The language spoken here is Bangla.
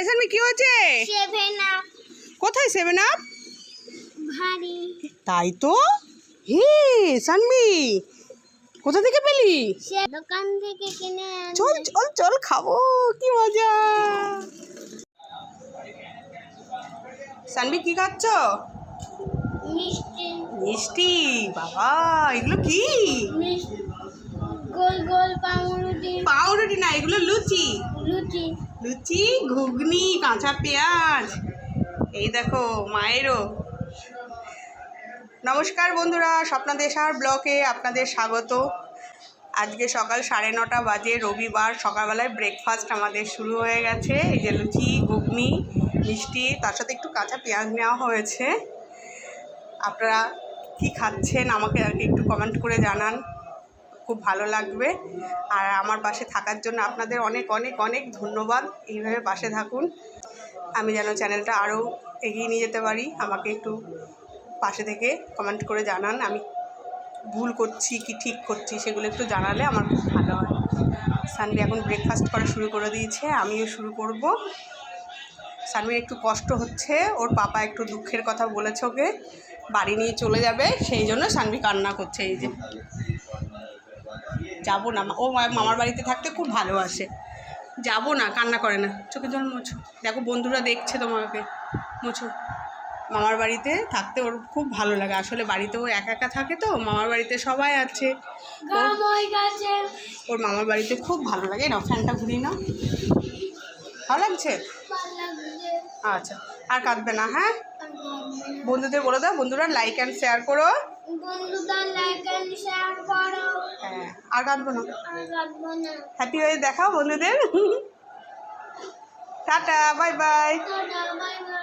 এসানমি কি হয়েছে? সেভেন আপ কোথায় সেভেন আপ ভারী। তাই তো? হে সানমি কোথা থেকে পেলি? দোকান থেকে কিনে চল চল চল খাব কি মজা। সানবি কি খাচ্ছ? মিষ্টি। মিষ্টি বাবা এগুলো কি? গোল গোল পাউরুটি। পাউরুটি না এগুলো লুচি। লুচি। লুচি, ঘুগনি, কাঁচা পেঁয়াজ। এই দেখো, মায়েরও। নমস্কার বন্ধুরা, স্বপ্না দেশার ব্লকে আপনাদের স্বাগত। আজকে সকাল সাড়ে নটা বাজে, রবিবার, সকালবেলায় ব্রেকফাস্ট আমাদের শুরু হয়ে গেছে। এই যে লুচি, ঘুগনি, মিষ্টি, তার সাথে একটু কাঁচা পেঁয়াজ নেওয়া হয়েছে। আপনারা কি খাচ্ছেন, আমাকে আর কি একটু কমেন্ট করে জানান। খুব ভালো লাগবে। আর আমার পাশে থাকার জন্য আপনাদের অনেক অনেক অনেক ধন্যবাদ। এইভাবে পাশে থাকুন। আমি যেন চ্যানেলটা আরও এগিয়ে নিয়ে যেতে পারি। আমাকে একটু পাশে থেকে কমেন্ট করে জানান। আমি ভুল করছি কি ঠিক করছি সেগুলো একটু জানালে আমার খুব ভালো হয়। সানভি এখন ব্রেকফাস্ট করা শুরু করে দিয়েছে। আমিও শুরু করব। সানভির একটু কষ্ট হচ্ছে। ওর পাপা একটু দুঃখের কথা বলেছে ওকে। বাড়ি নিয়ে চলে যাবে। সেই জন্য সানভি কান্না করছে এই যে। যাব না। মা- ও মামার বাড়িতে থাকতে খুব ভালোবাসে। যাব না কান্না করে না। চোখের জল মোছো। দেখো বন্ধুরা দেখছে তোমাকে। মোছো। মামার বাড়িতে থাকতে ওর খুব ভালো লাগে। আসলে বাড়িতে ও একা একা থাকে তো মামার বাড়িতে সবাই আছে। ওর মামার বাড়িতে খুব ভালো লাগে। না ফ্যানটা ঘুরি না ভালো লাগছে? আচ্ছা। আর কাঁদবে না হ্যাঁ। বন্ধুদের বলে দাও। বন্ধুরা লাইক অ্যান্ড শেয়ার করো। বন্ধুদের লাইক এন্ড শেয়ার করো। হ্যাঁ আর না আর কাঁদবো না হ্যাপি হয়ে দেখাও বন্ধুদের। Tata bye bye tata bye bye